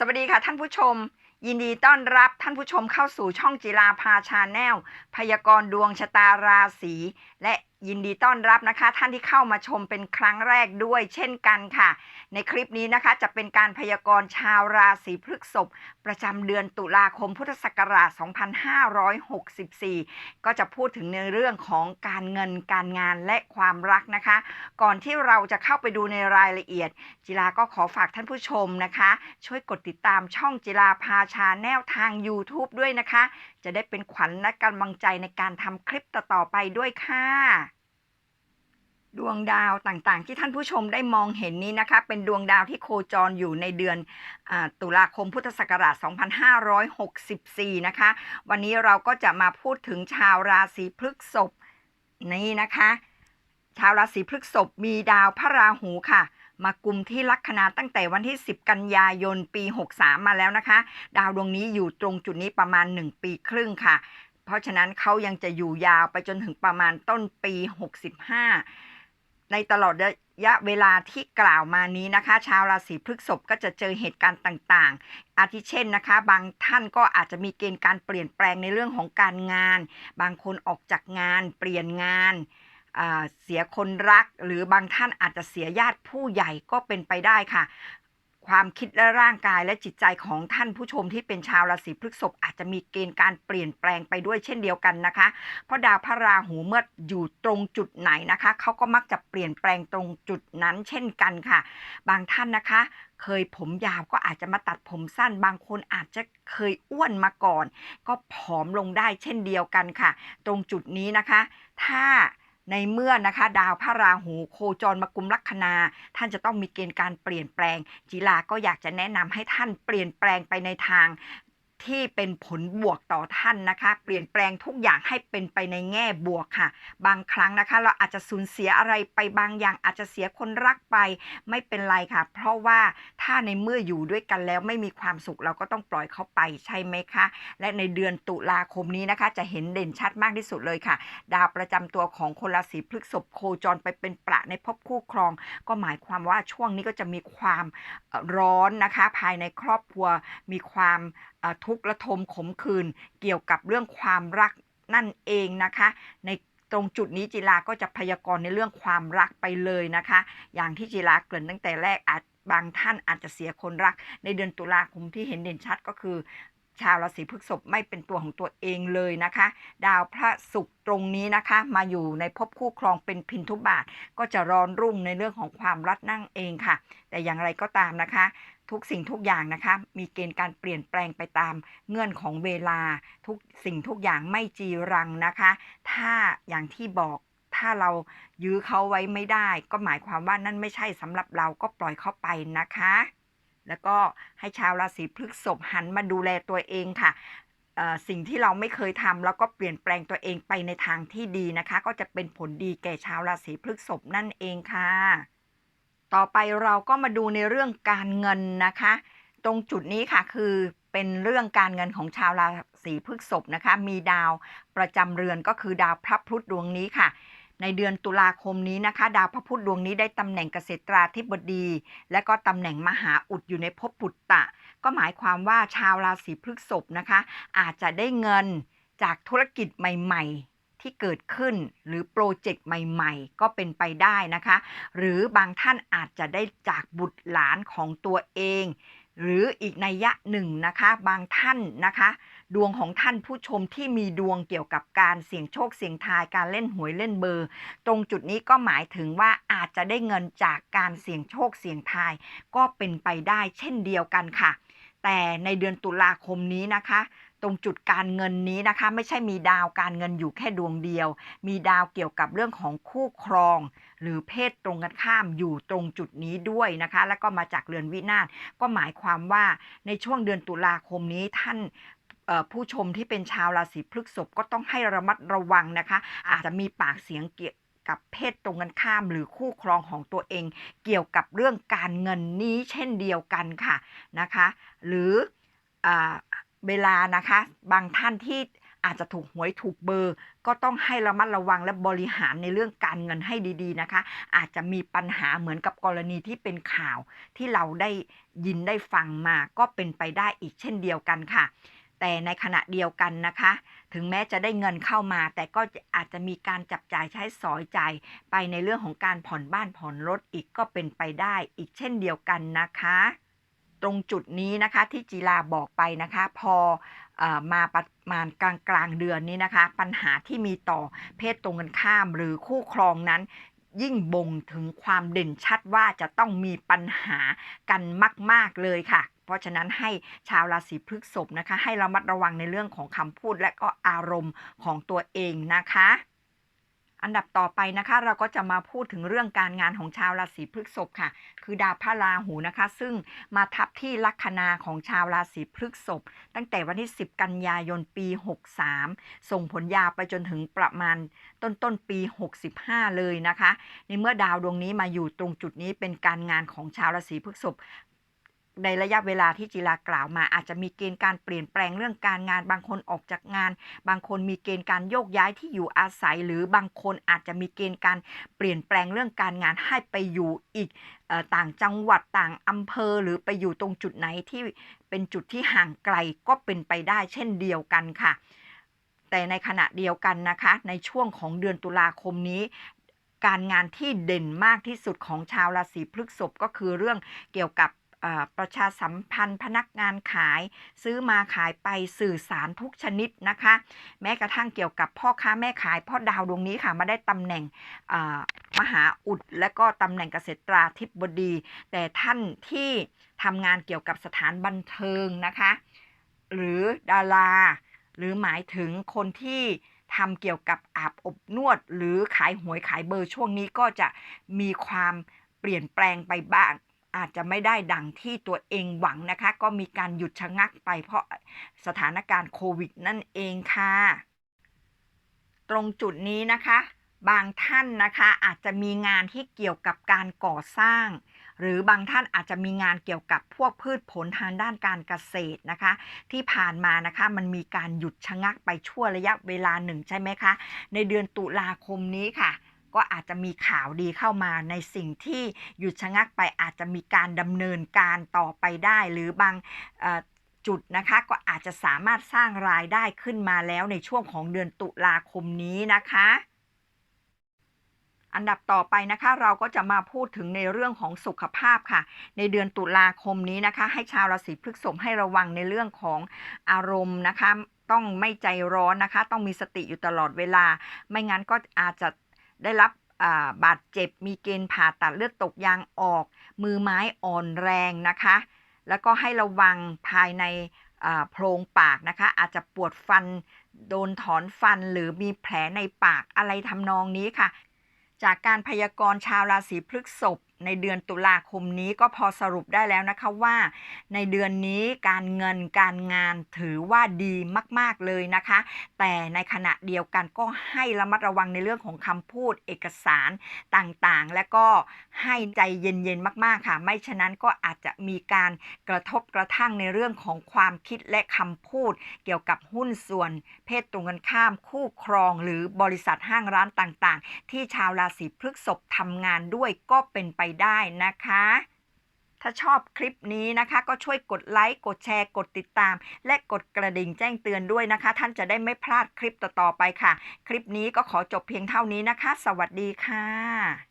สวัสดีค่ะท่านผู้ชม ยินดีต้อนรับท่านผู้ชมเข้าสู่ช่องจิราพาชาแนลพยากรณ์ดวงชะตาราศีและ ยินดีต้อนรับนะคะ ท่านที่เข้ามาชมเป็นครั้งแรกด้วยเช่นกันค่ะ ในคลิปนี้นะคะจะเป็นการพยากรณ์ชาวราศีพฤษภประจำเดือนตุลาคมพุทธศักราช 2564 ก็จะพูดถึงในเรื่องของการเงินการงานและความรักนะคะ ก่อนที่เราจะเข้าไปดูในรายละเอียด จิราก็ขอฝากท่านผู้ชมนะคะ ช่วยกดติดตามช่องจิราพาชาแนลทาง YouTube ด้วยนะคะ จะได้เป็นขวัญและกำลังใจในการทำคลิปต่อๆไปด้วยค่ะ ดวงดาวต่างๆ ที่ท่านผู้ชมได้มองเห็นนี้นะคะ เป็นดวงดาวที่โคจรอยู่ในเดือนอตุลาคมพุทธศักราช 2564 นะคะ วันนี้เราก็จะมาพูดถึงชาวราศีพฤษภนี่นะคะ ชาวราศีพฤษภมีดาวพระราหูค่ะมากุมที่ลัคนาตั้งแต่วันที่ 10 กันยายน ปี 63 มาแล้วนะคะ ดาวดวงนี้อยู่ตรงจุดนี้ประมาณ 1 ปีครึ่งค่ะ เพราะฉะนั้นเขายังจะอยู่ยาวไปจนถึงประมาณต้นปี 65 ในตลอดระยะเวลาที่กล่าวมานี้นะคะ ชาวราศีพฤษภก็จะเจอเหตุการณ์ต่างๆ อาทิเช่นนะคะ บางท่านก็อาจจะมีเกณฑ์การเปลี่ยนแปลงในเรื่องของการงาน บางคนออกจากงาน เปลี่ยนงานเสียคนรัก หรือบางท่านอาจจะเสียญาติผู้ใหญ่ก็เป็นไปได้ค่ะ ความคิดและร่างกายและจิตใจของท่านผู้ชมที่เป็นชาวราศีพฤษภอาจจะมีเกณฑ์การเปลี่ยนแปลงไปด้วยเช่นเดียวกันนะคะ เพราะดาวพระราหูเมื่ออยู่ตรงจุดไหนนะคะเขาก็มักจะเปลี่ยนแปลงตรงจุดนั้นเช่นกันค่ะ บางท่านนะคะ เคยผมยาวก็อาจจะมาตัดผมสั้น บางคนอาจจะเคยอ้วนมาก่อน ก็ผอมลงได้เช่นเดียวกันค่ะ ตรงจุดนี้นะคะ ถ้า ในเมื่อนะคะ ดาวพระราหูโคจรมากุมลัคนา ท่านจะต้องมีเกณฑ์การเปลี่ยนแปลง จีลาก็อยากจะแนะนำให้ท่านเปลี่ยนแปลงไปในทาง ที่เป็นผลบวกต่อท่านนะคะ เปลี่ยนแปลงทุกอย่างให้เป็นไปในแง่บวกค่ะ บางครั้งนะคะ เราอาจจะสูญเสียอะไรไปบางอย่างอาจจะเสียคนรักไปไม่เป็นไรค่ะ เพราะว่าถ้าในเมื่ออยู่ด้วยกันแล้วไม่มีความสุขเราก็ต้องปล่อยเขาไปใช่ไหมคะ และในเดือนตุลาคมนี้นะคะ จะเห็นเด่นชัดมากที่สุดเลยค่ะ ดาวประจำตัวของคนราศีพฤษภโคจรไปเป็นประในภพคู่ครอง ก็หมายความว่าช่วงนี้ก็จะมีความร้อนนะคะ ภายในครอบครัวมีความทุกข์ระทมขมขื่นเกี่ยวกับเรื่องความรักนั่นเองนะคะ ในตรงจุดนี้จิลาก็จะพยากรณ์ในเรื่องความรักไปเลยนะคะ อย่างที่จิลาเกริ่นตั้งแต่แรกอาจบางท่านอาจจะเสียคนรัก ในเดือนตุลาคมที่เห็นเด่นชัดก็คือ ชาวราศีพฤษภไม่เป็นตัวของตัวเองเลยนะคะ ดาวพระศุกร์ตรงนี้นะคะ มาอยู่ในภพคู่ครองเป็นพินทุบาท ก็จะร้อนรุ่งในเรื่องของความรักนั่งเองค่ะ แต่อย่างไรก็ตามนะคะ ทุกสิ่งทุกอย่างนะคะ มีเกณฑ์การเปลี่ยนแปลงไปตามเงื่อนของเวลา ทุกสิ่งทุกอย่างไม่จีรังนะคะ ถ้าอย่างที่บอกถ้าเรายื้อเขาไว้ไม่ได้ ก็หมายความว่านั่นไม่ใช่สำหรับเราก็ปล่อยเขาไปนะคะ แล้วก็ให้ชาวราศีพฤษภหันมาดูแลตัวเองค่ะสิ่งที่เราไม่เคยทำแล้วก็เปลี่ยนแปลงตัวเองไปในทางที่ดีนะคะ ก็จะเป็นผลดีแก่ชาวราศีพฤษภนั่นเองค่ะ ต่อไปเราก็มาดูในเรื่องการเงินนะคะ ตรงจุดนี้ค่ะคือเป็นเรื่องการเงินของชาวราศีพฤษภนะคะ มีดาวประจำเรือนก็คือดาวพระพุธดวงนี้ค่ะ ในเดือนตุลาคมนี้นะคะ ดาวพระพุธดวงนี้ได้ตำแหน่งเกษตราธิบดี และก็ตำแหน่งมหาอุดอยู่ในภพปุตตะ ก็หมายความว่าชาวราศีพฤษภนะคะ อาจจะได้เงินจากธุรกิจใหม่ ๆ ที่เกิดขึ้นหรือโปรเจกต์ใหม่ๆ ก็เป็นไปได้นะคะ หรือบางท่านอาจจะได้จากบุตรหลานของตัวเอง หรืออีกนัยยะหนึ่งนะคะ บางท่านนะคะ ดวงของท่านผู้ชมที่มีดวงเกี่ยวกับการเสี่ยงโชคเสี่ยงทายการเล่นหวยเล่นเบอร์ ตรงจุดนี้ก็หมายถึงว่าอาจจะได้เงินจากการเสี่ยงโชคเสี่ยงทาย ก็เป็นไปได้เช่นเดียวกันค่ะ แต่ในเดือนตุลาคมนี้นะคะ ตรงจุดการเงินนี้นะคะ ไม่ใช่มีดาวการเงินอยู่แค่ดวงเดียว มีดาวเกี่ยวกับเรื่องของคู่ครอง หรือเพศตรงกันข้ามอยู่ตรงจุดนี้ด้วยนะคะ แล้วก็มาจากเรือนวินาศก็หมายความว่าในช่วงเดือนตุลาคมนี้ท่านผู้ชมที่เป็นชาวราศีพฤษภก็ต้องให้ระมัดระวังนะคะ อาจจะมีปากเสียงเกี่ยวกับเพศตรงกันข้ามหรือคู่ครองของตัวเอง เกี่ยวกับเรื่องการเงินนี้เช่นเดียวกันค่ะนะคะ หรืออ เวลานะคะ บางท่านที่อาจจะถูกหวยถูกเบอร์ ก็ต้องให้ระมัดระวังและบริหารในเรื่องการเงินให้ดีๆนะคะ อาจจะมีปัญหาเหมือนกับกรณีที่เป็นข่าว ที่เราได้ยินได้ฟังมาก็เป็นไปได้อีกเช่นเดียวกันค่ะ แต่ในขณะเดียวกันนะคะ ถึงแม้จะได้เงินเข้ามา แต่ก็อาจจะมีการจับจ่ายใช้สอยจ่ายไปในเรื่องของการผ่อนบ้านผ่อนรถอีกก็เป็นไปได้อีกเช่นเดียวกันนะคะ ตรงจุดนี้นะคะที่จีราบอกไปนะคะพออมาประมาณกลางกลางเดือนนี้นะคะ ปัญหาที่มีต่อเพศตรงกันข้ามหรือคู่ครองนั้นยิ่งบ่งถึงความเด่นชัดว่าจะต้องมีปัญหากันมาก ๆ เลยค่ะ เพราะฉะนั้นให้ชาวราศีพฤษภนะคะ ให้ระมัดระวังในเรื่องของคำพูดและก็อารมณ์ของตัวเองนะคะ อันดับต่อไปนะคะ เราก็จะมาพูดถึงเรื่องการงานของชาวราศีพฤษภค่ะ คือดาวพระราหูนะคะ ซึ่งมาทับที่ลัคนาของชาวราศีพฤษภตั้งแต่วันที่ 10 กันยายนปี 63 ส่งผลยาวไปจนถึงประมาณต้นต้นปี 65 เลยนะคะในเมื่อดาวดวงนี้มาอยู่ตรงจุดนี้เป็นการงานของชาวราศีพฤษภ ในระยะเวลาที่จิรากล่าวมา อาจจะมีเกณฑ์การเปลี่ยนแปลงเรื่องการงาน บางคนออกจากงาน บางคนมีเกณฑ์การโยกย้ายที่อยู่อาศัย หรือบางคนอาจจะมีเกณฑ์การเปลี่ยนแปลงเรื่องการงานให้ไปอยู่อีกต่างจังหวัดต่างอำเภอหรือไปอยู่ตรงจุดไหนที่เป็นจุดที่ห่างไกลก็เป็นไปได้เช่นเดียวกันค่ะ แต่ในขณะเดียวกันนะคะ ในช่วงของเดือนตุลาคมนี้การงานที่เด่นมากที่สุดของชาวราศีพฤษภก็คือเรื่องเกี่ยวกับ ประชาสัมพันธ์พนักงานขาย ซื้อมาขายไปสื่อสารทุกชนิดนะคะ แม้กระทั่งเกี่ยวกับพ่อค้าแม่ขายพ่อดาวดวงนี้ค่ะมาได้ตำแหน่งมหาอุดและก็ตำแหน่งเกษตราธิบดี แต่ท่านที่ทำงานเกี่ยวกับสถานบันเทิงนะคะ หรือดารา หรือหมายถึงคนที่ทำเกี่ยวกับอาบอบนวด หรือขายหวยขายเบอร์ช่วงนี้ก็จะมีความเปลี่ยนแปลงไปบ้าง อาจจะไม่ได้ดังที่ตัวเองหวังนะคะ ก็มีการหยุดชะงักไปเพราะสถานการณ์โควิดนั่นเองค่ะ ตรงจุดนี้นะคะ บางท่านนะคะอาจจะมีงานที่เกี่ยวกับการก่อสร้าง หรือบางท่านอาจจะมีงานเกี่ยวกับพวกพืชผลทางด้านการเกษตรนะคะ ที่ผ่านมานะคะมันมีการหยุดชะงักไปชั่วระยะเวลาหนึ่งใช่ไหมคะ ในเดือนตุลาคมนี้ค่ะ ก็อาจจะมีข่าวดีเข้ามาในสิ่งที่หยุดชะงักไปอาจจะมีการดำเนินการต่อไปได้ หรือบางจุดนะคะก็อาจจะสามารถสร้างรายได้ขึ้นมาแล้วในช่วงของเดือนตุลาคมนี้นะคะ อันดับต่อไปนะคะเราก็จะมาพูดถึงในเรื่องของสุขภาพค่ะ ในเดือนตุลาคมนี้นะคะ ให้ชาวราศีพฤษภให้ระวังในเรื่องของอารมณ์นะคะ ต้องไม่ใจร้อนนะคะ ต้องมีสติอยู่ตลอดเวลา ไม่งั้นก็อาจจะ ได้รับบาดเจ็บมีเกณฑ์ผ่าตัดเลือดตกยางออก มือไม้อ่อนแรงนะคะ แล้วก็ให้ระวังภายในโพรงปากนะคะ อาจจะปวดฟันโดนถอนฟันหรือมีแผลในปากอะไรทำนองนี้ค่ะ จากการพยากรณ์ชาวราศีพฤษภ ในเดือนตุลาคมนี้ก็พอสรุปได้แล้วนะคะว่า ในเดือนนี้การเงินการงานถือว่าดีมาก ๆ เลยนะคะ แต่ในขณะเดียวกันก็ให้ระมัดระวังในเรื่องของคำพูดเอกสารต่างๆ และก็ให้ใจเย็น ๆ มาก ๆ ค่ะ ไม่ฉะนั้นก็อาจจะมีการกระทบกระทั่งในเรื่องของความคิดและคำพูด เกี่ยวกับหุ้นส่วนเพศตรงกันข้ามคู่ครองหรือบริษัทห้างร้านต่างๆ ที่ชาวราศีพฤษภทำงานด้วยก็เป็นไปได้นะคะ ถ้าชอบคลิปนี้นะคะก็ช่วยกดไลค์ กดแชร์ กดติดตาม และกดกระดิ่งแจ้งเตือนด้วยนะคะ ท่านจะได้ไม่พลาดคลิปต่อๆไปค่ะ คลิปนี้ก็ขอจบเพียงเท่านี้นะคะ สวัสดีค่ะ